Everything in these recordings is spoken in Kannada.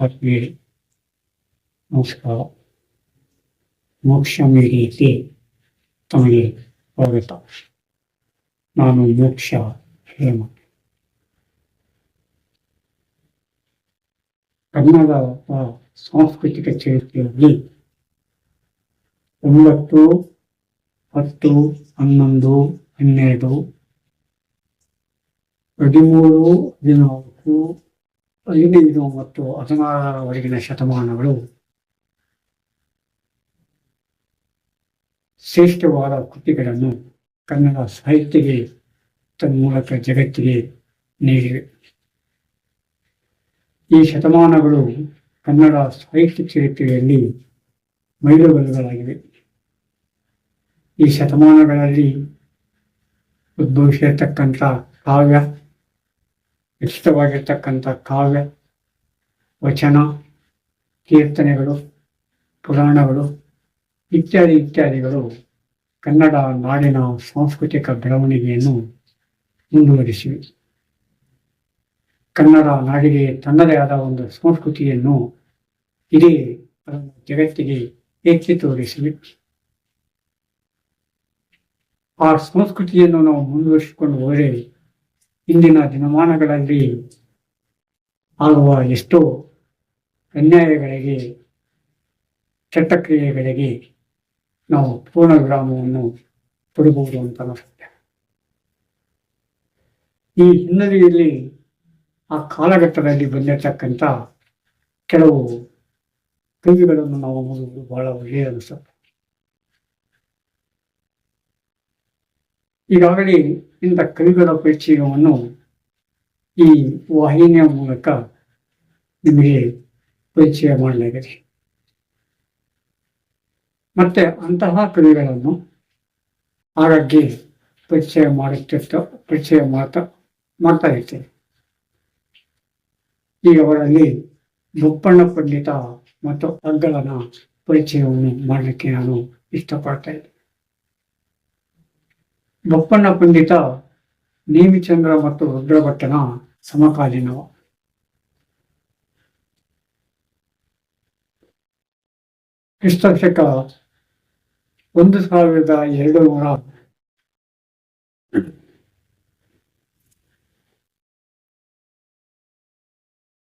ಆತ್ಮೀಯರೇ ನಮಸ್ಕಾರ. ಮೋಕ್ಷ ಮೀಡಿಯಕ್ಕೆ ತಮಗೆ ಸ್ವಾಗತ. ನಾನು ಮೋಕ್ಷ ಹೇಮ. ಕನ್ನಡ ಸಾಂಸ್ಕೃತಿಕ ಚರಿತ್ರೆಯಲ್ಲಿ ಒಂಬತ್ತು, ಹತ್ತು, ಹನ್ನೊಂದು, ಹನ್ನೆರಡು, ಹದಿಮೂರು, ಹದಿನಾಲ್ಕು ಹದಿನೈದು ಮತ್ತು ಹದಿನಾರರವರೆಗಿನ ಶತಮಾನಗಳು ಶ್ರೇಷ್ಠವಾದ ಕೃತಿಗಳನ್ನು ಕನ್ನಡ ಸಾಹಿತ್ಯಕ್ಕೆ ತನ್ಮೂಲಕ ಜಗತ್ತಿಗೆ ನೀಡಿವೆ. ಈ ಶತಮಾನಗಳು ಕನ್ನಡ ಸಾಹಿತ್ಯ ಚರಿತ್ರೆಯಲ್ಲಿ ಮೈಲುಗಲ್ಲುಗಳಾಗಿವೆ. ಈ ಶತಮಾನಗಳಲ್ಲಿ ಉದ್ಭವಿಸಿರತಕ್ಕಂಥ ಕಾವ್ಯ ವಿಶಿಷ್ಟವಾಗಿರ್ತಕ್ಕಂಥ ಕಾವ್ಯ, ವಚನ, ಕೀರ್ತನೆಗಳು, ಪುರಾಣಗಳು ಇತ್ಯಾದಿ ಇತ್ಯಾದಿಗಳು ಕನ್ನಡ ನಾಡಿನ ಸಾಂಸ್ಕೃತಿಕ ಬೆಳವಣಿಗೆಯನ್ನು ಮುಂದುವರಿಸಿವೆ. ಕನ್ನಡ ನಾಡಿಗೆ ತನ್ನದೇ ಆದ ಒಂದು ಸಂಸ್ಕೃತಿಯನ್ನು ಇಡೀ ಜಗತ್ತಿಗೆ ಎತ್ತಿ ತೋರಿಸಿವೆ? ಆ ಸಂಸ್ಕೃತಿಯನ್ನು ನಾವು ಮುಂದುವರಿಸಿಕೊಂಡು ಹೋದರೆ ಇಂದಿನ ದಿನಮಾನಗಳಲ್ಲಿ ಆಗುವ ಎಷ್ಟೋ ಅನ್ಯಾಯಗಳಿಗೆ ಚಟ್ಟಕ್ರಿಯೆಗಳಿಗೆ ನಾವು ಪೂರ್ಣ ವಿರಾಮವನ್ನು ಕೊಡಬಹುದು ಅಂತ ಅನಿಸುತ್ತೆ. ಈ ಹಿನ್ನೆಲೆಯಲ್ಲಿ ಆ ಕಾಲಘಟ್ಟದಲ್ಲಿ ಬಂದಿರತಕ್ಕಂಥ ಕೆಲವು ಕವಿಗಳನ್ನು ನಾವು ಓದುವುದು ಬಹಳ ಒಳ್ಳೆಯ ಅನಿಸುತ್ತೆ. ಈಗಾಗಲೇ ಇಂಥ ಕವಿಗಳ ಪರಿಚಯವನ್ನು ಈ ವಾಹಿನಿಯ ಮೂಲಕ ನಿಮಗೆ ಪರಿಚಯ ಮಾಡಲಾಗಿದೆ. ಮತ್ತೆ ಅಂತಹ ಕವಿಗಳನ್ನು ಆಗಾಗ್ಗೆ ಪರಿಚಯ ಮಾಡುತ್ತಿರ್ತ, ಪರಿಚಯ ಮಾಡ್ತಾ ಮಾಡ್ತಾ ಇರ್ತೇನೆ. ಈಗ ಅವರಲ್ಲಿ ಬೊಪ್ಪಣ್ಣ ಪಂಡಿತ ಮತ್ತು ಅಗ್ಗಲನ ಪರಿಚಯವನ್ನು ಮಾಡಲಿಕ್ಕೆ ನಾನು ಇಷ್ಟಪಡ್ತಾ ಇದ್ದೆ ಬೊಪ್ಪಣ್ಣ ಪಂಡಿತ ನೇಮಿಚಂದ್ರ ಮತ್ತು ರುದ್ರಭಟ್ಟನ ಸಮಕಾಲೀನವ ಕ್ರಿಸ್ತಶಕ ಒಂದು ಸಾವಿರದ ಎರಡು ನೂರ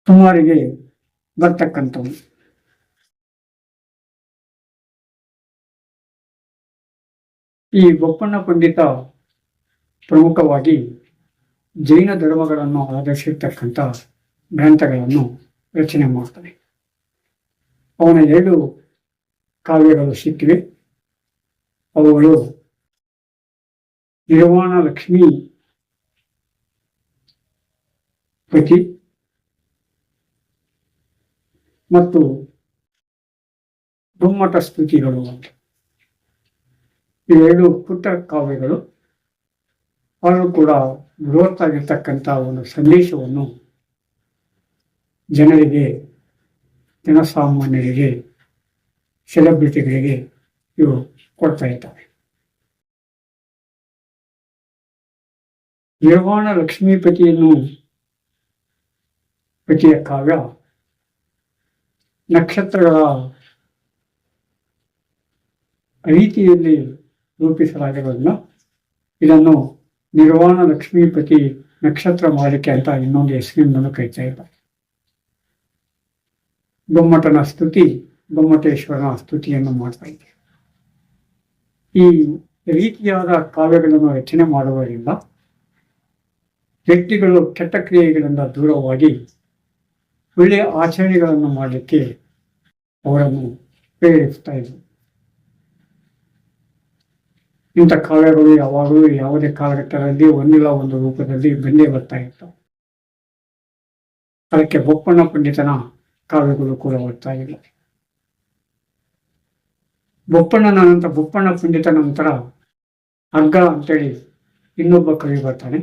ಸುಮಾರಿಗೆ ಬರ್ತಕ್ಕಂಥವು ಈ ಬೊಪ್ಪಣ್ಣ ಪಂಡಿತ ಪ್ರಮುಖವಾಗಿ ಜೈನ ಧರ್ಮಗಳನ್ನು ಆಧರಿಸಿರ್ತಕ್ಕಂಥ ಗ್ರಂಥಗಳನ್ನು ರಚನೆ ಮಾಡ್ತಾನೆ. ಅವನ ಎರಡು ಕಾವ್ಯಗಳು ಸಿಕ್ಕಿವೆ. ಅವುಗಳು ನಿರ್ವಾಣ ಲಕ್ಷ್ಮಿ ಪತಿ ಮತ್ತು ಗುಮ್ಮಟ ಸ್ತುತಿಗಳು ಅಂತ. ಇವೆರಡು ಪುಟ್ಟ ಕಾವ್ಯಗಳು. ಅವರು ಕೂಡ ಬೃಹತ್ತಾಗಿರ್ತಕ್ಕಂಥ ಒಂದು ಸಂದೇಶವನ್ನು ಜನರಿಗೆ, ಜನಸಾಮಾನ್ಯರಿಗೆ, ಸೆಲೆಬ್ರಿಟಿಗಳಿಗೆ ಇವರು ಕೊಡ್ತಾ ಇದ್ದಾರೆ. ನಿರ್ವಾಣ ಲಕ್ಷ್ಮೀಪತಿಯನ್ನು ಪತಿಯ ಕಾವ್ಯ ನಕ್ಷತ್ರಗಳ ರೀತಿಯಲ್ಲಿ ರೂಪಿಸಲಾಗಿರೋದನ್ನು ಇದನ್ನು ನಿರ್ವಾಣ ಲಕ್ಷ್ಮೀಪತಿ ನಕ್ಷತ್ರ ಮಾಲಿಕೆ ಅಂತ ಇನ್ನೊಂದು ಹೆಸರಿನಿಂದಲೂ ಕರಿತಾ ಇದ್ದಾರೆ ಗೊಮ್ಮಟನ ಸ್ತುತಿ ಗೊಮ್ಮಟೇಶ್ವರನ ಸ್ತುತಿಯನ್ನು ಮಾಡ್ತಾ ಇದ್ದಾರೆ ಈ ರೀತಿಯಾದ ಕಾವ್ಯಗಳನ್ನು ರಚನೆ ಮಾಡುವುದರಿಂದ ವ್ಯಕ್ತಿಗಳು ಕೆಟ್ಟ ಕ್ರಿಯೆಗಳಿಂದ ದೂರವಾಗಿ ಒಳ್ಳೆಯ ಆಚರಣೆಗಳನ್ನು ಮಾಡಲಿಕ್ಕೆ ಅವರನ್ನು ಪ್ರೇರಿಸ್ತಾ ಇದ್ರು. ಇಂಥ ಕಾವ್ಯಗಳು ಯಾವಾಗಲೂ ಯಾವುದೇ ಕಾಲಘಟ್ಟದಲ್ಲಿ ಒಂದಿಲ್ಲ ಒಂದು ರೂಪದಲ್ಲಿ ಬಂದೇ ಬರ್ತಾ ಇತ್ತು. ಅದಕ್ಕೆ ಬೊಪ್ಪಣ್ಣ ಪಂಡಿತನ ಕಾವ್ಯಗಳು ಕೂಡ ಬರ್ತಾ ಇಲ್ಲ ಬೊಪ್ಪಣ್ಣನ ನಂತರ ಬೊಪ್ಪಣ್ಣ ಪಂಡಿತ ನಂತರ ಅಗ್ಗ ಅಂತೇಳಿ ಇನ್ನೊಬ್ಬ ಕವಿ ಬರ್ತಾನೆ.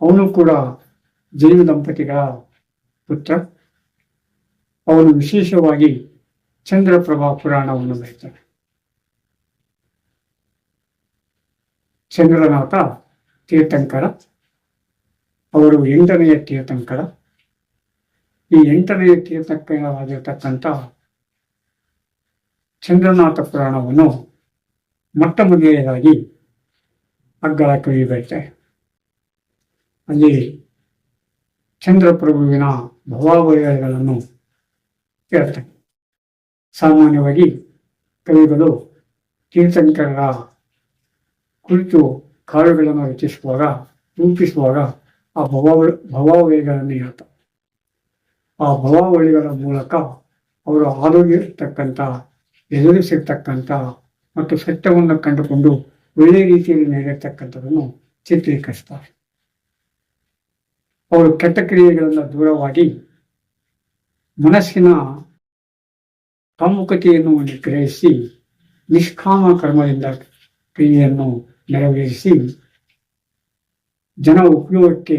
ಅವನು ಕೂಡ ಜೈನ ದಂಪತಿಗಳ ಪುತ್ರ. ಅವನು ವಿಶೇಷವಾಗಿ ಚಂದ್ರಪ್ರಭಾ ಪುರಾಣವನ್ನು ಬರೀತಾನೆ. ಚಂದ್ರನಾಥ ತೀರ್ಥಂಕರ. ಅವರು ಎಂಟನೆಯ ತೀರ್ಥಂಕರ. ಈ ಎಂಟನೆಯ ತೀರ್ಥಂಕರವಾಗಿರ್ತಕ್ಕಂಥ ಚಂದ್ರನಾಥ ಪುರಾಣವನ್ನು ಮೊಟ್ಟ ಮೊದಲನೇದಾಗಿ ಅಗ್ಗಳ ಕವಿಯುತ್ತೆ ಅಲ್ಲಿ ಚಂದ್ರಪ್ರಭುವಿನ ಭವಾವಯಗಳನ್ನು ಹೇಳ್ತಾರೆ. ಸಾಮಾನ್ಯವಾಗಿ ಕವಿಗಳು ತೀರ್ಥಂಕರರ ಕುರಿತು ಕಾವ್ಯಗಳನ್ನು ರಚಿಸುವಾಗ ರೂಪಿಸುವಾಗ ಆ ಭವ ಭವಾವಳಿಗಳನ್ನು ಹೇಳ್ತಾರೆ ಆ ಭವಾವಳಿಗಳ ಮೂಲಕ ಅವರು ಆರೋಗ್ಯತಕ್ಕಂಥ ಎದುರಿಸಿರ್ತಕ್ಕಂಥ ಮತ್ತು ಸತ್ಯವನ್ನು ಕಂಡುಕೊಂಡು ಒಳ್ಳೆಯ ರೀತಿಯಲ್ಲಿ ನಡೆಯತಕ್ಕಂಥದ್ದನ್ನು ಚಿತ್ರೀಕರಿಸ್ತಾರೆ. ಅವರು ಕೆಟ್ಟ ಕ್ರಿಯೆಗಳನ್ನು ದೂರವಾಗಿ ಮನಸ್ಸಿನ ಕಾಮುಕತೆಯನ್ನು ನಿಗ್ರಹಿಸಿ ನಿಷ್ಕಾಮ ಕರ್ಮದಿಂದ ಕ್ರಿಯೆಯನ್ನು ನೆರವೇರಿಸಿ ಜನ ಉಪಯೋಗಕ್ಕೆ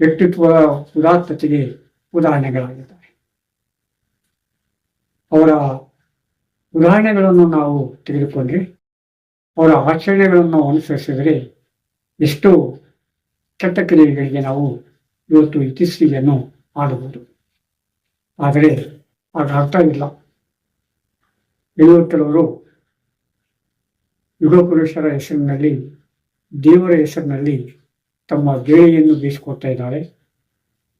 ವ್ಯಕ್ತಿತ್ವ ಉದಾತ್ತತೆಗೆ ಉದಾಹರಣೆಗಳಾಗಿದ್ದಾರೆ. ಅವರ ಉದಾಹರಣೆಗಳನ್ನು ನಾವು ತೆಗೆದುಕೊಂಡ್ರೆ, ಅವರ ಆಚರಣೆಗಳನ್ನು ಅನುಸರಿಸಿದರೆ ಎಷ್ಟೋ ಕೆಟ್ಟ ಕ್ರಿಯೆಗಳಿಗೆ ನಾವು ಇವತ್ತು ಇತಿಶ್ರೀಯನ್ನು ಮಾಡಬಹುದು ಆದರೆ ಅರ್ಥ ಇಲ್ಲ. ಕೆಲವರು ಯುಗ ಪುರುಷರ ಹೆಸರಿನಲ್ಲಿ, ದೇವರ ಹೆಸರಿನಲ್ಲಿ ತಮ್ಮ ಗೇಳಿಯನ್ನು ಬೀಸಿಕೊಡ್ತಾ ಇದ್ದಾರೆ.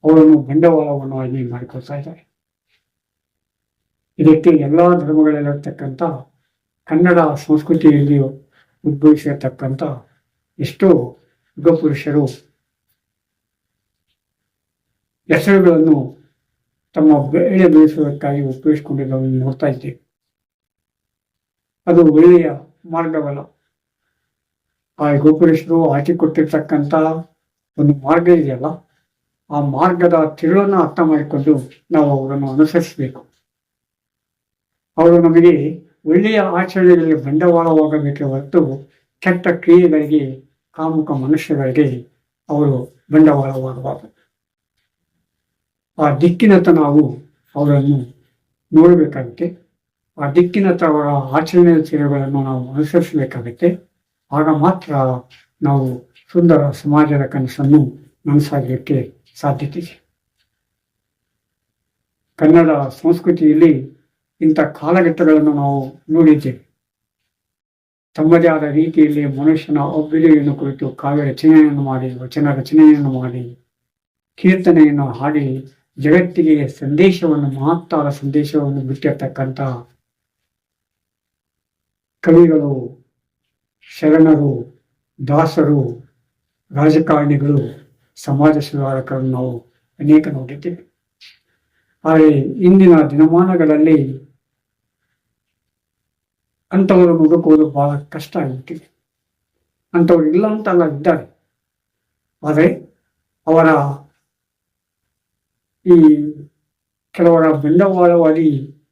ಅವರನ್ನು ಬಂಡವಾಳವನ್ನು ಆಗಿ ಮಾಡಿಕೊಳ್ತಾ ಇದ್ದಾರೆ. ಇದಕ್ಕೆ ಎಲ್ಲ ಧರ್ಮಗಳಲ್ಲಿರ್ತಕ್ಕಂಥ ಕನ್ನಡ ಸಂಸ್ಕೃತಿಯಲ್ಲಿ ಉದ್ಭವಿಸಿರತಕ್ಕಂಥ ಎಷ್ಟೋ ಯುಗಪುರುಷರು ಹೆಸರುಗಳನ್ನು ತಮ್ಮ ಬೆಳೆ ಬೆಳೆಸುವುದಕ್ಕಾಗಿ ಉಪಯೋಗಿಸಿಕೊಂಡಿರೋದನ್ನು ನೋಡ್ತಾ ಇದ್ದೇವೆ. ಅದು ಒಳ್ಳೆಯ ಮಾರ್ಗವಲ್ಲ ಆ ಗೋಪುರೇಶ್ವರು ಹಾಕಿಕೊಟ್ಟಿರ್ತಕ್ಕಂಥ ಒಂದು ಮಾರ್ಗ ಇದೆಯಲ್ಲ, ಆ ಮಾರ್ಗದ ತಿರುಳನ್ನು ಅರ್ಥ ಮಾಡಿಕೊಂಡು ನಾವು ಅವರನ್ನು ಅನುಸರಿಸಬೇಕು. ಅವರು ನಮಗೆ ಒಳ್ಳೆಯ ಆಚರಣೆಗಳಲ್ಲಿ ಬಂಡವಾಳವಾಗಬೇಕೆ ಹೊರತು ಕೆಟ್ಟ ಕ್ರಿಯೆಗಳಿಗೆ ಕಾಮುಕ ಮನುಷ್ಯಗಳಿಗೆ ಅವರು ಬಂಡವಾಳವಾಗಬಾರದು. ಆ ದಿಕ್ಕಿನತ್ತ ನಾವು ಅವರನ್ನು ನೋಡಬೇಕಾಗುತ್ತೆ. ಆ ದಿಕ್ಕಿನತ್ತ ಅವರ ಆಚರಣೆ ಸೇವೆಗಳನ್ನು ನಾವು ಅನುಸರಿಸಬೇಕಾಗುತ್ತೆ. ಆಗ ಮಾತ್ರ ನಾವು ಸುಂದರ ಸಮಾಜದ ಕನಸನ್ನು ನನಸಾಗಲಿಕ್ಕೆ ಸಾಧ್ಯತೆ ಇದೆ. ಕನ್ನಡ ಸಂಸ್ಕೃತಿಯಲ್ಲಿ ಇಂಥ ಕಾಲಘಟ್ಟಗಳನ್ನು ನಾವು ನೋಡಿದ್ದೇವೆ. ತಮ್ಮದೇ ಆದ ರೀತಿಯಲ್ಲಿ ಮನುಷ್ಯನ ಅಭ್ಯುದಯವನ್ನು ಕುರಿತು ಕಾವ್ಯ ರಚನೆಯನ್ನು ಮಾಡಿ, ವಚನ ರಚನೆಯನ್ನು ಮಾಡಿ, ಕೀರ್ತನೆಯನ್ನು ಹಾಡಿ, ಜಗತ್ತಿಗೆ ಸಂದೇಶವನ್ನು, ಮಹತ್ತಾದ ಸಂದೇಶವನ್ನು ಬಿಟ್ಟಿರ್ತಕ್ಕಂಥ ಕವಿಗಳು, ಶರಣರು, ದಾಸರು, ರಾಜಕಾರಣಿಗಳು, ಸಮಾಜ ಸುಧಾರಕರನ್ನು ನಾವು ಅನೇಕ ನೋಡಿದ್ದೇವೆ. ಆದರೆ ಇಂದಿನ ದಿನಮಾನಗಳಲ್ಲಿ ಅಂಥವರು ಹುಡುಕುವುದು ಬಹಳ ಕಷ್ಟ ಆಗುತ್ತಿದೆ ಅಂಥವ್ರು ಇಲ್ಲ ಅಂತಲ್ಲ ಇದ್ದಾರೆ. ಆದರೆ ಅವರ ಈ ಕೆಲವರ ಬಂಡವಾಳವಾದಿ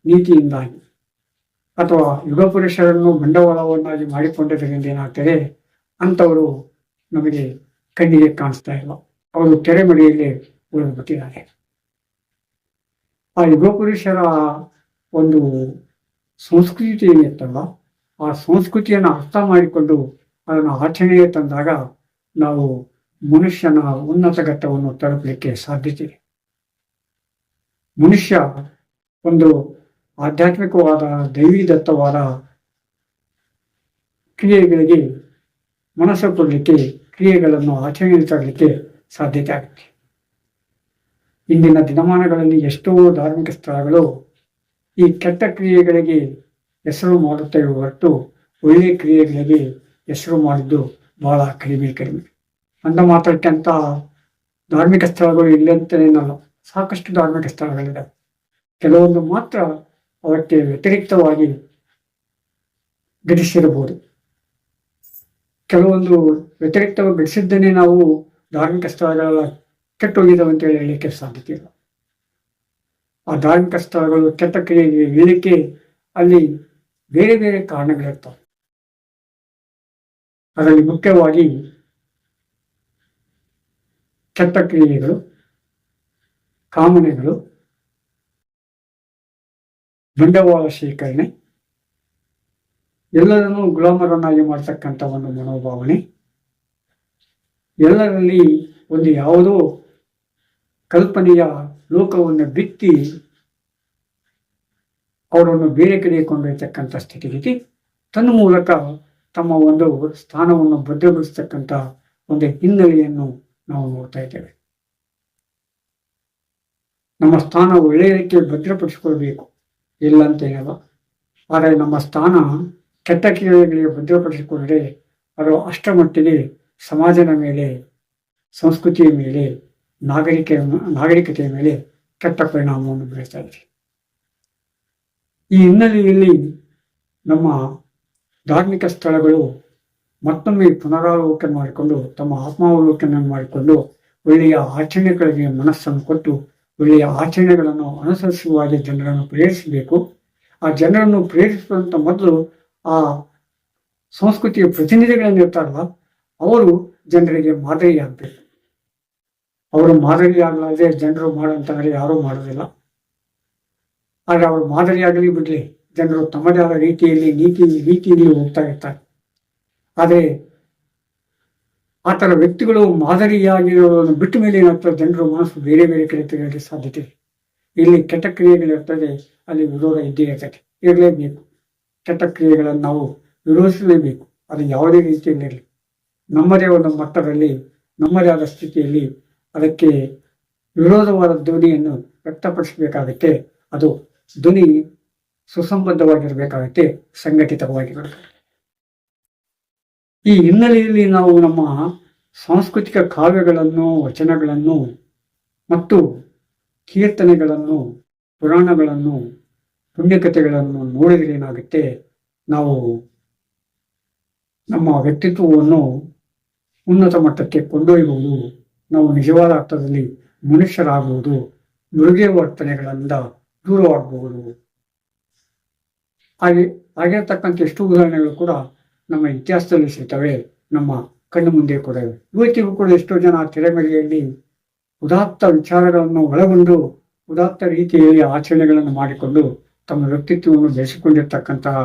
ನೀತಿಯಿಂದಾಗಿ ಅಥವಾ ಯುಗ ಪುರುಷರನ್ನು ಬಂಡವಾಳವನ್ನಾಗಿ ಮಾಡಿಕೊಂಡಿದ್ದರಿಂದ ಏನಾಗ್ತದೆ? ಅಂಥವರು ನಮಗೆ ಕಣ್ಣಿಗೆ ಕಾಣಿಸ್ತಾ ಇಲ್ಲ. ಅವರು ತೆರೆಮಡಿಯಲ್ಲಿ ಉಳಿದು ಬಿಟ್ಟಿದ್ದಾರೆ ಆ ಯುಗ ಪುರುಷರ ಒಂದು ಸಂಸ್ಕೃತಿ ಏನಿತ್ತಲ್ಲ ಆ ಸಂಸ್ಕೃತಿಯನ್ನು ಅರ್ಥ ಮಾಡಿಕೊಂಡು ಅದನ್ನು ಆಚರಣೆಗೆ ತಂದಾಗ ನಾವು ಮನುಷ್ಯನ ಉನ್ನತ ಘಟ್ಟವನ್ನು ತಲುಪಲಿಕ್ಕೆ ಸಾಧ್ಯತೆ ಮನುಷ್ಯ ಒಂದು ಆಧ್ಯಾತ್ಮಿಕವಾದ, ದೈವಿದತ್ತವಾದ ಕ್ರಿಯೆಗಳಿಗೆ ಮನಸ್ಸು ಕೊಡಲಿಕ್ಕೆ, ಕ್ರಿಯೆಗಳನ್ನು ಆಚರಣೆ ತರಲಿಕ್ಕೆ ಸಾಧ್ಯತೆ ಆಗುತ್ತೆ. ಇಂದಿನ ದಿನಮಾನಗಳಲ್ಲಿ ಎಷ್ಟೋ ಧಾರ್ಮಿಕ ಸ್ಥಳಗಳು ಈ ಕೆಟ್ಟ ಕ್ರಿಯೆಗಳಿಗೆ ಹೆಸರು ಮಾಡುತ್ತೇವೆ ಹೊರತು ಒಳ್ಳೆಯ ಕ್ರಿಯೆಗಳಿಗೆ ಹೆಸರು ಮಾಡಿದ್ದು ಬಹಳ ಕಡಿಮೆ ಕಡಿಮೆ. ಅಂದ ಮಾತ್ರಕ್ಕೆ ಅಂತ ಧಾರ್ಮಿಕ ಸ್ಥಳಗಳು ನಾನು ಸಾಕಷ್ಟು ಧಾರ್ಮಿಕ ಸ್ಥಳಗಳಿದೆ ಕೆಲವೊಂದು ಮಾತ್ರ ಅವಕ್ಕೆ ವ್ಯತಿರಿಕ್ತವಾಗಿ ಘಟಿಸಿರಬಹುದು. ಕೆಲವೊಂದು ವ್ಯತಿರಿಕ್ತವಾಗಿ ಘಟಿಸಿದ್ದನ್ನೇ ನಾವು ಧಾರ್ಮಿಕ ಸ್ಥಳಗಳ ಕೆಟ್ಟೋಗಿದ್ದಾವೆ ಅಂತ ಹೇಳಿ ಹೇಳಲಿಕ್ಕೆ ಸಾಧ್ಯತೆ ಇಲ್ಲ. ಆ ಧಾರ್ಮಿಕ ಸ್ಥಳಗಳು ಕೆಟ್ಟ ಕ್ರಿಯೆಗೆ ಇಳಿಕೆ ಅಲ್ಲಿ ಬೇರೆ ಬೇರೆ ಕಾರಣಗಳಿರ್ತವೆ. ಅದರಲ್ಲಿ ಮುಖ್ಯವಾಗಿ ಕೆಟ್ಟ ಕ್ರಿಯೆಗಳು, ಕಾಮನೆಗಳು ಬಂಡವಾಳ ಶೇಖರಣೆ ಎಲ್ಲರನ್ನೂ ಗುಲಾಮರನ್ನಾಗಿ ಮಾಡ್ತಕ್ಕಂಥ ಒಂದು ಮನೋಭಾವನೆ. ಎಲ್ಲರಲ್ಲಿ ಒಂದು ಯಾವುದೋ ಕಲ್ಪನೆಯ ಲೋಕವನ್ನು ಬಿತ್ತಿ ಅವರನ್ನು ಬೇರೆ ಕಡೆ ಕೊಂಡೊಯ್ತಕ್ಕಂಥ ಸ್ಥಿತಿಗತಿ ತನ್ನ ಮೂಲಕ ತಮ್ಮ ಒಂದು ಸ್ಥಾನವನ್ನು ಭದ್ರಗೊಳಿಸ್ತಕ್ಕಂಥ ಒಂದು ಹಿನ್ನೆಲೆಯನ್ನು ನಾವು ನೋಡ್ತಾ ಇದ್ದೇವೆ. ನಮ್ಮ ಸ್ಥಾನ ಒಳ್ಳೆಯದಕ್ಕೆ ಭದ್ರಪಡಿಸಿಕೊಳ್ಬೇಕು. ಇಲ್ಲ ಅಂತ ಹೇಳಲ್ಲ. ಆದರೆ ನಮ್ಮ ಸ್ಥಾನ ಕೆಟ್ಟ ಕ್ರಿಯೆಗಳಿಗೆ ಭದ್ರಪಡಿಸಿಕೊಂಡರೆ ಅದು ಅಷ್ಟಮಟ್ಟಿಗೆ ಸಮಾಜದ ಮೇಲೆ, ಸಂಸ್ಕೃತಿಯ ಮೇಲೆ ನಾಗರಿಕ ನಾಗರಿಕತೆಯ ಮೇಲೆ ಕೆಟ್ಟ ಪರಿಣಾಮವನ್ನು ಬೀಳ್ತಾ ಇದೆ. ಈ ಹಿನ್ನೆಲೆಯಲ್ಲಿ ನಮ್ಮ ಧಾರ್ಮಿಕ ಸ್ಥಳಗಳು ಮತ್ತೊಮ್ಮೆ ಪುನರಾವಲೋಕನ ಮಾಡಿಕೊಂಡು, ತಮ್ಮ ಆತ್ಮಾವಲೋಕನ ಮಾಡಿಕೊಂಡು ಒಳ್ಳೆಯ ಆಚರಣೆಗಳಿಗೆ ಮನಸ್ಸನ್ನು ಕೊಟ್ಟು ಒಳ್ಳೆಯ ಆಚರಣೆಗಳನ್ನು ಅನುಸರಿಸುವಾಗಿ ಜನರನ್ನು ಪ್ರೇರಿಸಬೇಕು ಆ ಜನರನ್ನು ಪ್ರೇರಿಸುವಂತ ಮೊದಲು ಆ ಸಂಸ್ಕೃತಿಯ ಪ್ರತಿನಿಧಿಗಳೇನಿರ್ತಾರಲ್ಲ ಅವರು ಜನರಿಗೆ ಮಾದರಿಯಾಗಬೇಕು ಅವರು ಮಾದರಿಯಾಗಲಾದ್ರೆ ಜನರು ಮಾಡಂತಂದ್ರೆ ಯಾರೂ ಮಾಡೋದಿಲ್ಲ ಆದರೆ ಅವರು ಮಾದರಿಯಾಗಲಿ ಬಿಡಲಿ, ಜನರು ತಮ್ಮದೇ ಆದ ರೀತಿಯಲ್ಲಿ ನೀತಿ ರೀತಿಯಲ್ಲಿ ಹೋಗ್ತಾ ಇರ್ತಾರೆ. ಆದರೆ ಆ ಥರ ವ್ಯಕ್ತಿಗಳು ಮಾದರಿಯಾಗಿರೋದನ್ನು ಬಿಟ್ಟ ಮೇಲೆ ಏನಾಗ್ತದೆ? ಜನರು ಮನಸ್ಸು ಬೇರೆ ಬೇರೆ ಕಡೆ ತೆಗೆಯಲಿಕ್ಕೆ ಸಾಧ್ಯತೆ. ಇಲ್ಲಿ ಕೆಟ್ಟ ಕ್ರಿಯೆಗಳಿರ್ತದೆ ಅಲ್ಲಿ ವಿರೋಧ ಇದ್ದೇ ಇರ್ತದೆ. ಇರಲೇಬೇಕು. ಕೆಟ್ಟ ಕ್ರಿಯೆಗಳನ್ನು ನಾವು ವಿರೋಧಿಸಲೇಬೇಕು. ಅದು ಯಾವುದೇ ರೀತಿಯಲ್ಲಿರಲಿ ನಮ್ಮದೇ ಒಂದು ಮಟ್ಟದಲ್ಲಿ, ನಮ್ಮದೇ ಆದ ಸ್ಥಿತಿಯಲ್ಲಿ ಅದಕ್ಕೆ ವಿರೋಧವಾದ ಧ್ವನಿಯನ್ನು ವ್ಯಕ್ತಪಡಿಸಬೇಕಾಗತ್ತೆ. ಅದು ಧ್ವನಿ ಸುಸಂಬದ್ಧವಾಗಿರಬೇಕಾಗತ್ತೆ ಸಂಘಟಿತವಾಗಿರಬೇಕು ಈ ಹಿನ್ನೆಲೆಯಲ್ಲಿ ನಾವು ನಮ್ಮ ಸಾಂಸ್ಕೃತಿಕ ಕಾವ್ಯಗಳನ್ನು, ವಚನಗಳನ್ನು ಮತ್ತು ಕೀರ್ತನೆಗಳನ್ನು, ಪುರಾಣಗಳನ್ನು, ಪುಣ್ಯಕಥೆಗಳನ್ನು ನೋಡಿದರೆ ಏನಾಗುತ್ತೆ? ನಾವು ನಮ್ಮ ವ್ಯಕ್ತಿತ್ವವನ್ನು ಉನ್ನತ ಮಟ್ಟಕ್ಕೆ ಕೊಂಡೊಯ್ಯುವುದು, ನಾವು ನಿಜವಾದ ಅರ್ಥದಲ್ಲಿ ಮನುಷ್ಯರಾಗುವುದು ಮೃಗೇ ವರ್ತನೆಗಳಿಂದ ದೂರವಾಗಬಹುದು. ಹಾಗೆ ಆಗಿರತಕ್ಕಂಥ ಎಷ್ಟು ಉದಾಹರಣೆಗಳು ಕೂಡ ನಮ್ಮ ಇತಿಹಾಸದಲ್ಲಿ ಸಿಗ್ತವೆ, ನಮ್ಮ ಕಣ್ಣು ಮುಂದೆ ಕೂಡ ಇವೆ. ಇವತ್ತಿಗೂ ಕೂಡ ಎಷ್ಟೋ ಜನ ತೆರೆಮರೆಯಲ್ಲಿ ಉದಾತ್ತ ವಿಚಾರಗಳನ್ನು ಒಳಗೊಂಡು ಉದಾತ್ತ ರೀತಿಯಲ್ಲಿ ಆಚರಣೆಗಳನ್ನು ಮಾಡಿಕೊಂಡು ತಮ್ಮ ವ್ಯಕ್ತಿತ್ವವನ್ನು ಬೆಳೆಸಿಕೊಂಡಿರ್ತಕ್ಕಂತಹ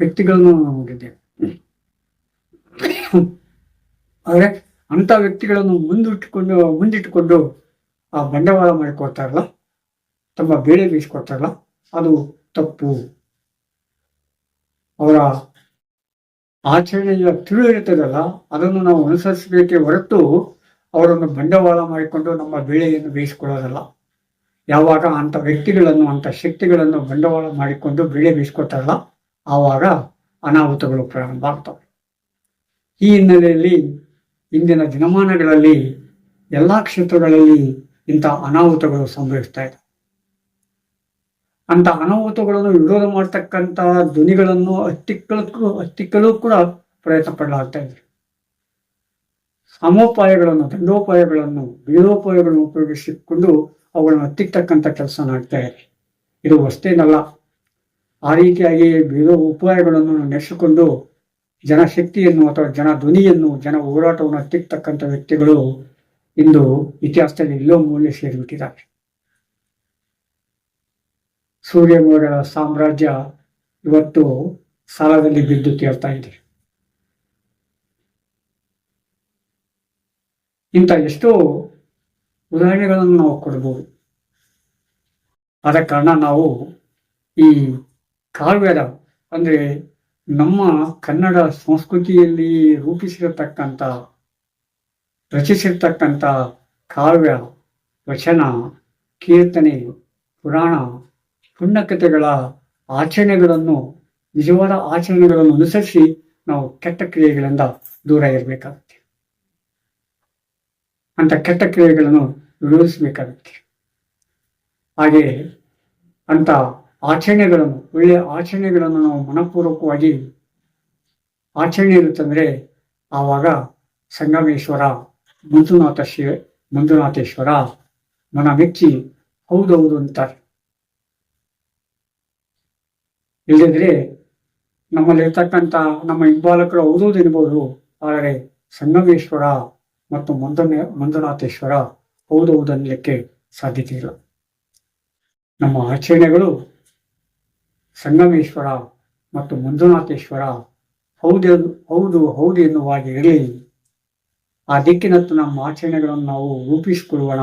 ವ್ಯಕ್ತಿಗಳನ್ನು ನಾವು ನೋಡಿದ್ದೇವೆ ಆದರೆ ಅಂಥ ವ್ಯಕ್ತಿಗಳನ್ನು ಮುಂದಿಟ್ಟುಕೊಂಡು ಮುಂದಿಟ್ಟುಕೊಂಡು ಆ ಬಂಡವಾಳ ಮಾಡಿಕೊಡ್ತಾರಲ್ಲ ತಮ್ಮ ಬೇಳೆ ಬೀಸ್ಕೊಡ್ತಾರಲ್ಲ ಅದು ತಪ್ಪು. ಅವರ ಆಚರಣೆಯ ತಿಳು ಇರ್ತದಲ್ಲ ಅದನ್ನು ನಾವು ಅನುಸರಿಸಬೇಕೇ ಹೊರತು ಅವರನ್ನು ಬಂಡವಾಳ ಮಾಡಿಕೊಂಡು ನಮ್ಮ ಬೇಳೆಯನ್ನು ಬೇಯಿಸಿಕೊಳ್ಳೋದಲ್ಲ. ಯಾವಾಗ ಅಂಥ ವ್ಯಕ್ತಿಗಳನ್ನು ಅಂಥ ಶಕ್ತಿಗಳನ್ನು ಬಂಡವಾಳ ಮಾಡಿಕೊಂಡು ಬೇಳೆ ಬೇಯಿಸ್ಕೊತಾರಲ್ಲ, ಆವಾಗ ಅನಾಹುತಗಳು ಪ್ರಾರಂಭ ಆಗ್ತವೆ. ಈ ಹಿನ್ನೆಲೆಯಲ್ಲಿ ಇಂದಿನ ದಿನಮಾನಗಳಲ್ಲಿ ಎಲ್ಲ ಕ್ಷೇತ್ರಗಳಲ್ಲಿ ಇಂಥ ಅನಾಹುತಗಳು ಸಂಭವಿಸ್ತಾ ಇದೆ. ಅಂತ ಅನಾಹುತಗಳನ್ನು ವಿರೋಧ ಮಾಡ್ತಕ್ಕಂಥ ಧ್ವನಿಗಳನ್ನು ಹತ್ತಿಕ್ಕಲಕ್ಕೂ ಹತ್ತಿಕ್ಕಲು ಕೂಡ ಪ್ರಯತ್ನ ಪಡಲಾಗ್ತಾ ಇದೆ. ಸಮೋಪಾಯಗಳನ್ನು, ದಂಡೋಪಾಯಗಳನ್ನು ಬೀಳೋಪಾಯಗಳನ್ನು ಉಪಯೋಗಿಸಿಕೊಂಡು ಅವುಗಳನ್ನು ಹತ್ತಿಕ್ಕತಕ್ಕಂಥ ಕೆಲಸ ಮಾಡ್ತಾ ಇದೆ. ಇದು ಅಷ್ಟೇನಲ್ಲ. ಆ ರೀತಿಯಾಗಿ ಬೀಳೋ ಉಪಾಯಗಳನ್ನು ನಡೆಸಿಕೊಂಡು ಜನಶಕ್ತಿಯನ್ನು ಅಥವಾ ಜನ ಧ್ವನಿಯನ್ನು, ಜನ ಹೋರಾಟವನ್ನು ಹತ್ತಿಕ್ಕತಕ್ಕಂಥ ವ್ಯಕ್ತಿಗಳು ಇಂದು ಇತಿಹಾಸದಲ್ಲಿ ಎಲ್ಲೋ ಮೂಲೆ ಸೇರಿಬಿಟ್ಟಿದ್ದಾರೆ. ಸೂರ್ಯಮೋಡಗಳ ಸಾಮ್ರಾಜ್ಯ ಇವತ್ತು ಸಾಲದಲ್ಲಿ ಬಿದ್ದು ತೇಳ್ತಾ ಇದೆ. ಇಂಥ ಎಷ್ಟೋ ಉದಾಹರಣೆಗಳನ್ನು ನಾವು ಕೊಡಬಹುದು ಆದ ಕಾರಣ ನಾವು ಈ ಕಾವ್ಯದ, ಅಂದರೆ ನಮ್ಮ ಕನ್ನಡ ಸಂಸ್ಕೃತಿಯಲ್ಲಿ ರೂಪಿಸಿರತಕ್ಕಂಥ, ರಚಿಸಿರ್ತಕ್ಕಂಥ ಕಾವ್ಯ, ವಚನ, ಕೀರ್ತನೆ, ಪುರಾಣ ಪುಣ್ಯಕಥೆಗಳ ಆಚರಣೆಗಳನ್ನು, ನಿಜವಾದ ಆಚರಣೆಗಳನ್ನು ಅನುಸರಿಸಿ ನಾವು ಕೆಟ್ಟ ಕ್ರಿಯೆಗಳಿಂದ ದೂರ ಇರಬೇಕಾಗುತ್ತೆ. ಅಂತ ಕೆಟ್ಟ ಕ್ರಿಯೆಗಳನ್ನು ವಿರೋಧಿಸಬೇಕಾಗುತ್ತೆ. ಹಾಗೆ ಅಂತ ಆಚರಣೆಗಳನ್ನು, ಒಳ್ಳೆಯ ಆಚರಣೆಗಳನ್ನು ನಾವು ಮನಪೂರ್ವಕವಾಗಿ ಆಚರಣೆ ಇರುತ್ತಂದ್ರೆ ಆವಾಗ ಸಂಗಮೇಶ್ವರ, ಮಂಜುನಾಥ ಶಿವ ಮಂಜುನಾಥೇಶ್ವರ ಮನ ಮೆಚ್ಚಿ ಹೌದೌದು ಅಂತಾರೆ. ಇಲ್ಲದಿದ್ರೆ ನಮ್ಮಲ್ಲಿರ್ತಕ್ಕಂಥ ನಮ್ಮ ಹಿಂಬಾಲಕರು ಹೌದೌದೆನ್ಬಹುದು ಆದರೆ ಸಂಗಮೇಶ್ವರ ಮತ್ತು ಮಂದನ, ಮಂಜುನಾಥೇಶ್ವರ ಓದುವುದನ್ನಲಿಕ್ಕೆ ಸಾಧ್ಯತೆ ಇಲ್ಲ. ನಮ್ಮ ಆಚರಣೆಗಳು ಸಂಗಮೇಶ್ವರ ಮತ್ತು ಮಂಜುನಾಥೇಶ್ವರ ಹೌದು ಹೌದು ಹೌದು ಎನ್ನುವಾಗಿ ಇರಲಿ. ಆ ದಿಕ್ಕಿನತ್ತ ನಮ್ಮ ಆಚರಣೆಗಳನ್ನು ನಾವು ರೂಪಿಸಿಕೊಳ್ಳೋಣ.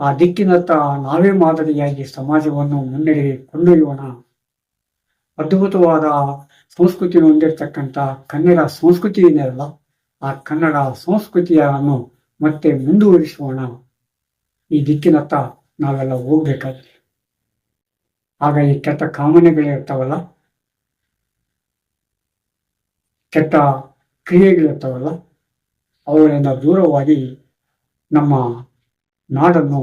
ಆ ದಿಕ್ಕಿನತ್ತ ನಾವೇ ಮಾದರಿಯಾಗಿ ಸಮಾಜವನ್ನು ಮುನ್ನಡೆಗೆ ಕೊಂಡೊಯ್ಯೋಣ ಅದ್ಭುತವಾದ ಸಂಸ್ಕೃತಿ ಹೊಂದಿರತಕ್ಕಂಥ ಕನ್ನಡ ಸಂಸ್ಕೃತಿ ಏನಿರಲ್ಲ ಆ ಕನ್ನಡ ಸಂಸ್ಕೃತಿಯನ್ನು ಮತ್ತೆ ಮುಂದುವರಿಸೋಣ. ಈ ದಿಕ್ಕಿನತ್ತ ನಾವೆಲ್ಲ ಹೋಗ್ಬೇಕಾದ್ರೆ ಆಗ ಈ ಕೆಟ್ಟ ಕಾಮನೆಗಳಿರ್ತಾವಲ್ಲ, ಕೆಟ್ಟ ಕ್ರಿಯೆಗಳಿರ್ತಾವಲ್ಲ ಅವುಗಳಿಂದ ದೂರವಾಗಿ ನಮ್ಮ ನಾಡನ್ನು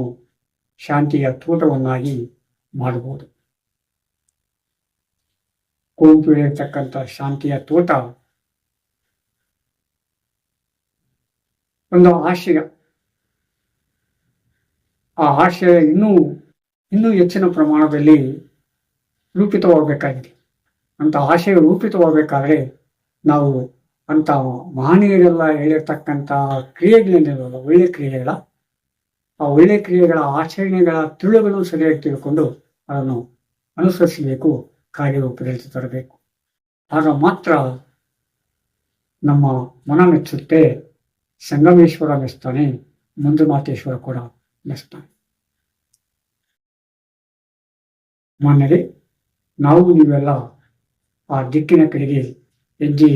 ಶಾಂತಿಯ ತೋಟವನ್ನಾಗಿ ಮಾಡಬಹುದು. ಕುವೆಂಪು ಹೇಳಿರ್ತಕ್ಕಂಥ ಶಾಂತಿಯ ತೋಟ. ಒಂದು ಆಶಯ ಆ ಆಶಯ ಇನ್ನೂ ಇನ್ನೂ ಹೆಚ್ಚಿನ ಪ್ರಮಾಣದಲ್ಲಿ ರೂಪಿತವಾಗಬೇಕಾಗಿದೆ. ಅಂತ ಆಶಯ ರೂಪಿತವಾಗಬೇಕಾದ್ರೆ ನಾವು ಅಂತ ಮಹನೀಯರೆಲ್ಲ ಹೇಳಿರ್ತಕ್ಕಂಥ ಕ್ರಿಯೆಗಳೇನಿರಲ್ಲ ಒಳ್ಳೆ ಕ್ರಿಯೆಗಳ, ಆ ಒಳ್ಳೆ ಕ್ರಿಯೆಗಳ ಆಚರಣೆಗಳ ತಿಳುಗಳು ಸರಿಯಾಗಿ ತಿಳ್ಕೊಂಡು ಅದನ್ನು ಅನುಸರಿಸಬೇಕು. ಕಾರ್ಯರೂಪದಲ್ಲಿ ತರಬೇಕು. ಆಗ ಮಾತ್ರ ನಮ್ಮ ಮನ ಮೆಚ್ಚುತ್ತೆ ಸಂಗಮೇಶ್ವರ ಮೆಚ್ತಾನೆ ಮಂಜುನಾಥೇಶ್ವರ ಕೂಡ ಮೆಚ್ತಾನೆ ಮನೆಯಲ್ಲಿ ನಾವು ನೀವೆಲ್ಲ ಆ ದಿಕ್ಕಿನ ಕಡೆಗೆ ಹೆಜ್ಜೆ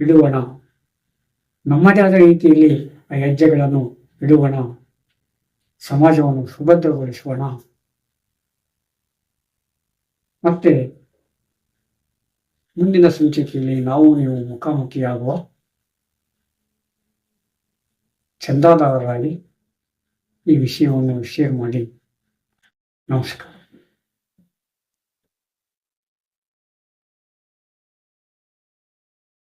ಇಡುವಣ. ನಮ್ಮದೇ ಆದ ರೀತಿಯಲ್ಲಿ ಆ ಹೆಜ್ಜೆಗಳನ್ನು ಇಡುವಣ. ಸಮಾಜವನ್ನು ಸುಭದ್ರಗೊಳಿಸೋಣ ಮತ್ತೆ ಮುಂದಿನ ಸಂಚಿಕೆಯಲ್ಲಿ ನಾವು ನೀವು ಮುಖಾಮುಖಿಯಾಗುವ ಚಂದಾದಾರರಾಗಿ ಈ ವಿಷಯವನ್ನು ಶೇರ್ ಮಾಡಿ. ನಮಸ್ಕಾರ.